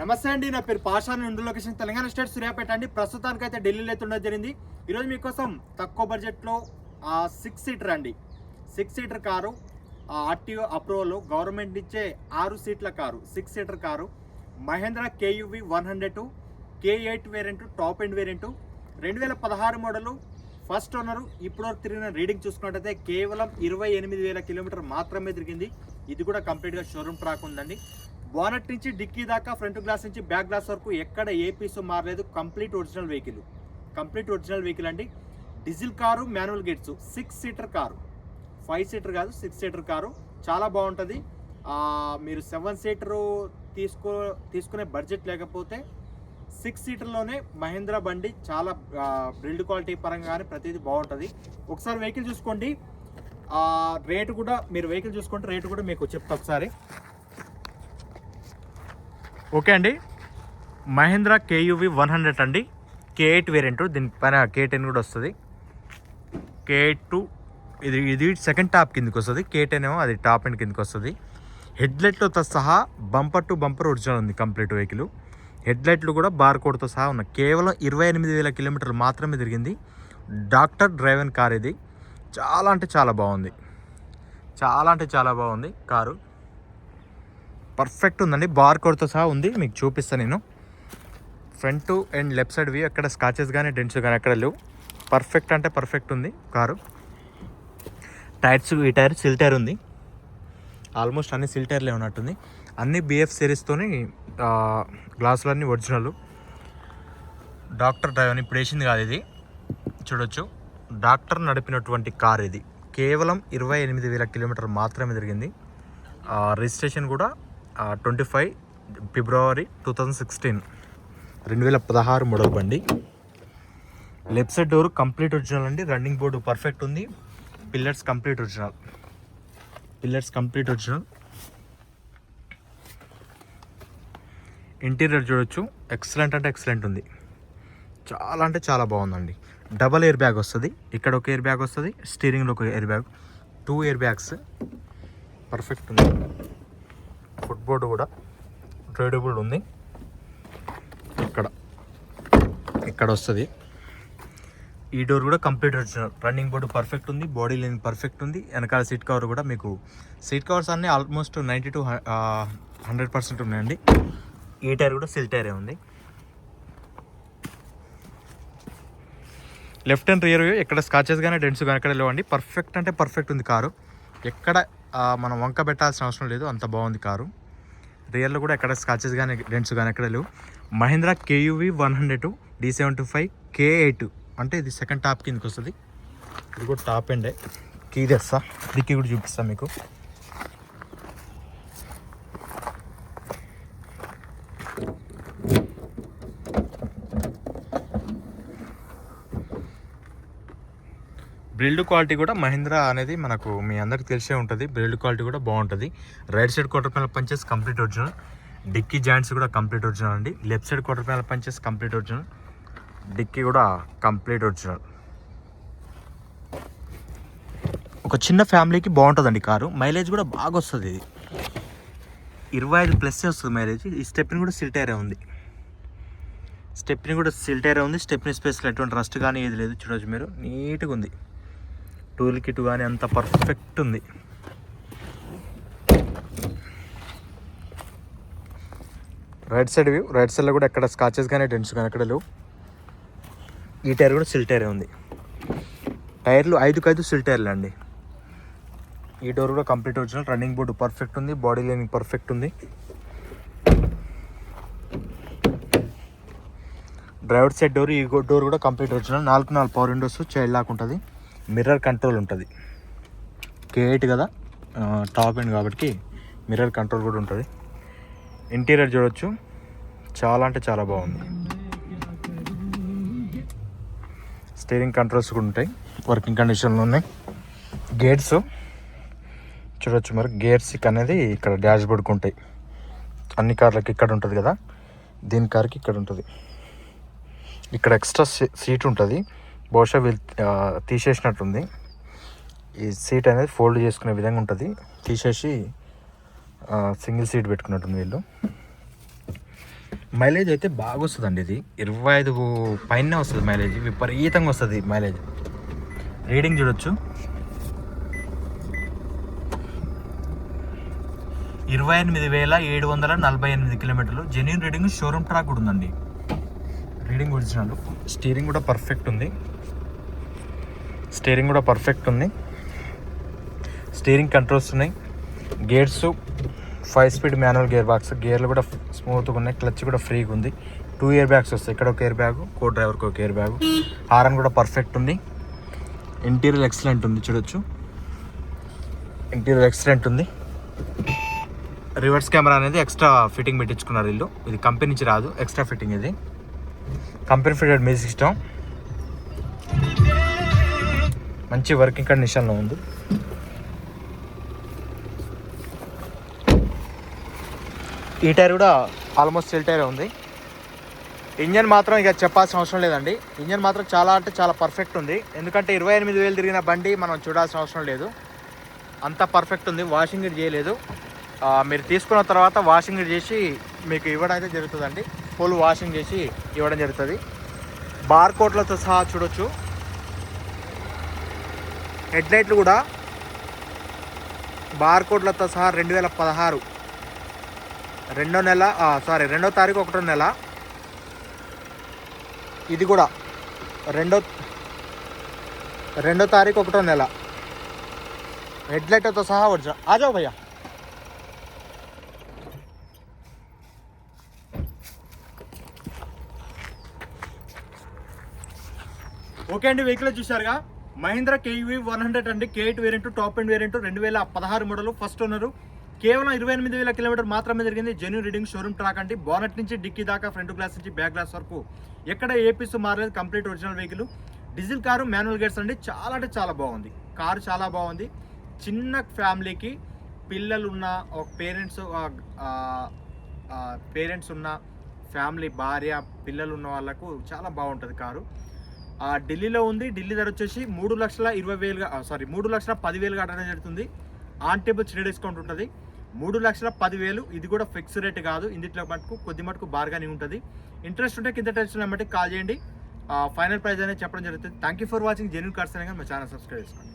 నమస్తే అండి నా పేరు పాషాన్ ఉండు లొకేషన్ తెలంగాణ స్టేట్ సూర్యాపేట అండి. ప్రస్తుతానికి అయితే ఢిల్లీలో అయితే ఉండడం జరిగింది. ఈరోజు మీకోసం తక్కువ బడ్జెట్లో సిక్స్ సీటర్ అండి. Six seater car RTO approval government ఇచ్చే ఆరు సీట్ల car six seater car. Mahindra KUV one hundred two K eight variant top end variant రెండు వేల పదహారు మోడలు ఫస్ట్ ఓనరు ఇప్పటివరకు తిరిగిన రీడింగ్ చూసుకున్నట్టయితే కేవలం ఇరవై ఎనిమిది వేల కిలోమీటర్ మాత్రమే తిరిగింది. ఇది కూడా కంప్లీట్గా షోరూమ్ ట్రాక్ ఉందండి. బోనట్ నుంచి డిక్కీ దాకా ఫ్రంట్ గ్లాస్ నుంచి బ్యాక్ గ్లాస్ వరకు ఎక్కడ ఏ పీసు మారలేదు. Complete original vehicle. Complete original vehicle అండి. Diesel car manual gates. Six seater car. Five seater కాదు సిక్స్ సీటర్ కారు. చాలా బాగుంటుంది. మీరు సెవెన్ సీటరు తీసుకో తీసుకునే బడ్జెట్ లేకపోతే సిక్స్ సీటర్లోనే మహేంద్ర బండి చాలా బిల్డ్ క్వాలిటీ పరంగా కానీ ప్రతిదీ బాగుంటుంది. ఒకసారి వెహికల్ చూసుకోండి. రేటు కూడా మీరు వెహికల్ చూసుకుంటే రేటు కూడా మీకు చెప్తా ఒకసారి. ఓకే అండి. మహేంద్ర కేయువి వన్ హండ్రెడ్ అండి. కే ఎయిట్ వేరియంట్ దీనిపైన కే టెన్ కూడా వస్తుంది. కే ఎయిట్ టూ ఇది ఇది సెకండ్ టాప్ కిందకి వస్తుంది. కే టెన్ ఏమో అది టాప్ అండ్ కిందకి వస్తుంది. హెడ్లైట్లతో సహా బంపర్ టు బంపర్ ఒరిజినల్ ఉంది కంప్లీట్ వెహికల్ హెడ్లైట్లు కూడా బార్ కోడ్తో సహా ఉన్నాయి. కేవలం ఇరవై ఎనిమిది వేల కిలోమీటర్లు మాత్రమే తిరిగింది. డాక్టర్ డ్రైవెన్ కార్ ఇది. చాలా అంటే చాలా బాగుంది. చాలా అంటే చాలా బాగుంది కారు. పర్ఫెక్ట్ ఉందండి. బార్ కోడ్తో సహా ఉంది. మీకు చూపిస్తాను నేను. ఫ్రంట్ అండ్ లెఫ్ట్ సైడ్ వి అక్కడ స్కాచెస్ కానీ డెంట్స్ కానీ అక్కడ లేవు. పర్ఫెక్ట్ అంటే పర్ఫెక్ట్ ఉంది కారు. టైర్స్ ఈ టైర్ సిల్ టైర్ ఉంది. ఆల్మోస్ట్ అన్ని సిల్ టైర్లే ఉన్నట్టుంది. అన్ని బిఎఫ్ సిరీస్తోని గ్లాసులన్నీ ఒరిజినల్. డాక్టర్ డ్రైవర్ ఇప్పుడు వేసింది కాదు ఇది. చూడొచ్చు. డాక్టర్ నడిపినటువంటి కార్ ఇది. కేవలం ఇరవై ఎనిమిది వేల కిలోమీటర్ మాత్రమే తిరిగింది. రిజిస్ట్రేషన్ కూడా twenty five February two thousand sixteen. రెండు వేల పదహారు మోడల్ బండి. Left side door complete original అండి. రన్నింగ్ బోర్డు పర్ఫెక్ట్ ఉంది. Pillars complete original pillars complete original interior చూడొచ్చు. ఎక్సలెంట్ అంటే ఎక్సలెంట్ ఉంది. చాలా అంటే చాలా బాగుందండి. డబల్ ఎయిర్ బ్యాగ్ వస్తుంది. ఇక్కడ ఒక ఎయిర్ బ్యాగ్ వస్తుంది. స్టీరింగ్లో ఒక air bag two air bags perfect ఉంది. ఫుట్బోర్డ్ కూడా ట్రేడబుల్ ఉంది. ఇక్కడ ఇక్కడ వస్తుంది. ఈ డోర్ కూడా complete original. Running board perfect ఉంది బాడీ లైన్ పర్ఫెక్ట్ ఉంది. వెనకాల సీట్ కవర్ కూడా మీకు సీట్ కవర్స్ అన్నీ almost ninety to hundred percent ఉన్నాయండి. ఈ టైర్ కూడా సిల్ టైరే ఉంది. లెఫ్ట్ అండ్ రియర్ వ్యూ ఎక్కడ స్కాచెస్ కానీ డెంట్స్ కానీ ఎక్కడ లేవండి. పర్ఫెక్ట్ అంటే పర్ఫెక్ట్ ఉంది కారు. ఎక్కడ మనం వంక పెట్టాల్సిన అవసరం లేదు. అంత బాగుంది కారు. రియర్లో కూడా ఎక్కడ స్కాచెస్ కానీ డెంట్స్ కానీ ఎక్కడ లేవు. Mahindra KUV one hundred D two five K eight. అంటే ఇది సెకండ్ టాప్ కిందకి వస్తుంది. ఇది కూడా టాప్ అండే కీ తెస్తా. డిక్కీ కూడా చూపిస్తాను మీకు. బిల్డ్ క్వాలిటీ కూడా మహీంద్రా అనేది మనకు మీ అందరికి తెలిసే ఉంటుంది. బిల్డ్ క్వాలిటీ కూడా బాగుంటుంది. Right side quarter panel punches complete original. Dickey joints కూడా కంప్లీట్ ఒరిజినల్ అండి. Left side quarter panel punches complete original. Dickey కూడా కంప్లీట్ ఒరిజినల్. ఒక చిన్న ఫ్యామిలీకి బాగుంటుందండి కారు. మైలేజ్ కూడా బాగా వస్తుంది ఇది. ఇరవై ఐదు ప్లస్ వస్తుంది మైలేజ్. ఈ స్టెప్ని కూడా సిల్టైరే ఉంది. స్టెప్ని కూడా సిల్టైరే ఉంది. స్టెప్ని స్పేస్లో ఎటువంటి రస్ట్ కానీ ఏది లేదు. చూడవచ్చు మీరు. నీట్గా ఉంది. టూల్ కిట్ కానీ అంత పర్ఫెక్ట్ ఉంది. రైట్ సైడ్ వ్యూ రైట్ సైడ్లో కూడా ఎక్కడ స్కాచెస్ కానీ డెంట్స్ కానీ ఎక్కడ లేవు. ఈ టైర్ కూడా సిల్ టైరే ఉంది. టైర్లు ఐదుకు ఐదు సిల్ టైర్లు అండి. ఈ డోర్ కూడా complete original running board perfect ఉంది బాడీ లైనింగ్ పర్ఫెక్ట్ ఉంది. డ్రైవర్ సైడ్ డోర్ ఈ డోర్ కూడా కంప్లీట్ ఒరిజినల్ నాలుగు నాలుగు పవర్ విండోస్ చైల్డ్ లాక్ ఉంటుంది. మిర్రర్ కంట్రోల్ ఉంటుంది. కే కదా? టాప్ ఎండ్ కాబట్టి మిర్రర్ కంట్రోల్ కూడా ఉంటుంది. ఇంటీరియర్ చూడొచ్చు. చాలా అంటే చాలా బాగుంది. స్టీరింగ్ కంట్రోల్స్ కూడా ఉంటాయి. వర్కింగ్ కండిషన్లో ఉన్నాయి. గేట్స్ చూడొచ్చు మరి. గేర్స్ అనేది ఇక్కడ డాష్ బోర్డ్కి ఉంటాయి. అన్ని కార్లకి ఇక్కడ ఉంటుంది కదా? దీని కార్కి ఇక్కడ ఉంటుంది. ఇక్కడ ఎక్స్ట్రా సీట్ ఉంటుంది. బహుశా వీళ్ళు తీసేసినట్టుంది. ఈ సీట్ అనేది ఫోల్డ్ చేసుకునే విధంగా ఉంటుంది. తీసేసి సింగిల్ సీట్ పెట్టుకున్నట్టుంది వీళ్ళు. మైలేజ్ అయితే బాగా వస్తుందండి ఇది. ఇరవై ఐదు పైన వస్తుంది మైలేజ్. విపరీతంగా వస్తుంది మైలేజ్. రీడింగ్ చూడొచ్చు. ఇరవై ఎనిమిది వేల ఏడు వందల నలభై ఎనిమిది కిలోమీటర్లు. జెన్యున్ రీడింగ్ షోరూమ్ ట్రాక్ కూడా ఉందండి. Reading original. స్టీరింగ్ కూడా పర్ఫెక్ట్ ఉంది. స్టీరింగ్ కూడా పర్ఫెక్ట్ ఉంది. స్టీరింగ్ కంట్రోల్స్ ఉన్నాయి. Gears five speed manual gear box. గేర్లు కూడా స్మూత్గా ఉన్నాయి. క్లచ్ కూడా ఫ్రీగా ఉంది. టూ ఇయర్ బ్యాగ్స్ వస్తాయి. ఇక్కడ ఒక ఇయర్ బ్యాగ్ కో డ్రైవర్కి ఒక ఇయర్ బ్యాగ్. హారన్ కూడా పర్ఫెక్ట్ ఉంది. ఇంటీరియర్ ఎక్సలెంట్ ఉంది. చూడొచ్చు. ఇంటీరియర్ ఎక్సలెంట్ ఉంది. రివర్స్ కెమెరా అనేది ఎక్స్ట్రా ఫిట్టింగ్ పెట్టించుకున్నారు వీళ్ళు. ఇది కంపెనీ నుంచి రాదు. ఎక్స్ట్రా ఫిట్టింగ్ ఇది. Company fitted music system. మంచి వర్కింగ్ కండిషన్లో ఉంది. ఈ టైర్ కూడా ఆల్మోస్ట్ సెల్ టైర్ ఉంది. ఇంజన్ మాత్రం ఇక చెప్పాల్సిన అవసరం లేదండి. ఇంజన్ మాత్రం చాలా అంటే చాలా పర్ఫెక్ట్ ఉంది. ఎందుకంటే ఇరవై ఎనిమిది వేలు తిరిగిన బండి మనం చూడాల్సిన అవసరం లేదు. అంత పర్ఫెక్ట్ ఉంది. వాషింగ్ ఇట్ చేయలేదు. మీరు తీసుకున్న తర్వాత వాషింగ్ ఇట్ చేసి మీకు ఇవ్వడం అయితే జరుగుతుందండి. ఫుల్ వాషింగ్ చేసి ఇవ్వడం జరుగుతుంది. బార్ కోట్లతో సహా చూడొచ్చు. హెడ్లైట్లు కూడా బార్కోడ్లతో సహా రెండు వేల పదహారు. రెండో నెల సారీ రెండో తారీఖు ఒకటో నెల. ఇది కూడా రెండో రెండో తారీఖు ఒకటో నెల. హెడ్లైట్తో సహా వచ్చా. ఆజావు భయ్యా. ఓకే అండి వెహికల్ చూశారుగా. మహీంద్రా కేవీ వన్ హండ్రెడ్ అండి. K eight variant top end variant రెండు వేల పదహారు మోడల్ ఫస్ట్ ఓనరు కేవలం ఇరవై ఎనిమిది వేల కిలోమీటర్ మాత్రమే జరిగింది. జెన్యూ రీడింగ్ షోరూమ్ ట్రాక్ అండి. బానెట్ నుంచి డిక్కీ దాకా ఫ్రంట్ గ్లాస్ నుంచి బ్యాక్ గ్లాస్ వరకు. ఎక్కడ ఏ పీస్ మారలేదు complete original vehicle diesel car manual gates అండి. చాలా అంటే చాలా బాగుంది. కారు చాలా బాగుంది. చిన్న ఫ్యామిలీకి పిల్లలు ఉన్న ఒక పేరెంట్స్ పేరెంట్స్ ఉన్న ఫ్యామిలీ భార్య పిల్లలు ఉన్న వాళ్ళకు చాలా బాగుంటుంది కారు. ఢిల్లీలో ఉంది. ఢిల్లీ ధర వచ్చేసి మూడు లక్షల ఇరవై వేలుగా సారీ మూడు లక్షల పదివేలుగా అడగడం జరుగుతుంది. ఆన్ టేబుల్ చిన్న డిస్కౌంట్ ఉంటుంది. మూడు లక్షల పదివేలు ఇది కూడా ఫిక్స్ రేట్ కాదు. ఇందులో మటుకు కొద్ది మటుకు బార్గానే ఉంటుంది. ఇంట్రెస్ట్ ఉంటే కింద టెన్షన్ నెంబర్కి కాల్ చేయండి. ఫైనల్ ప్రైజ్ అనేది చెప్పడం జరుగుతుంది. Thank you for watching genuine cars అనే మా ఛానల్ సబ్స్క్రైబ్ చేసుకోండి.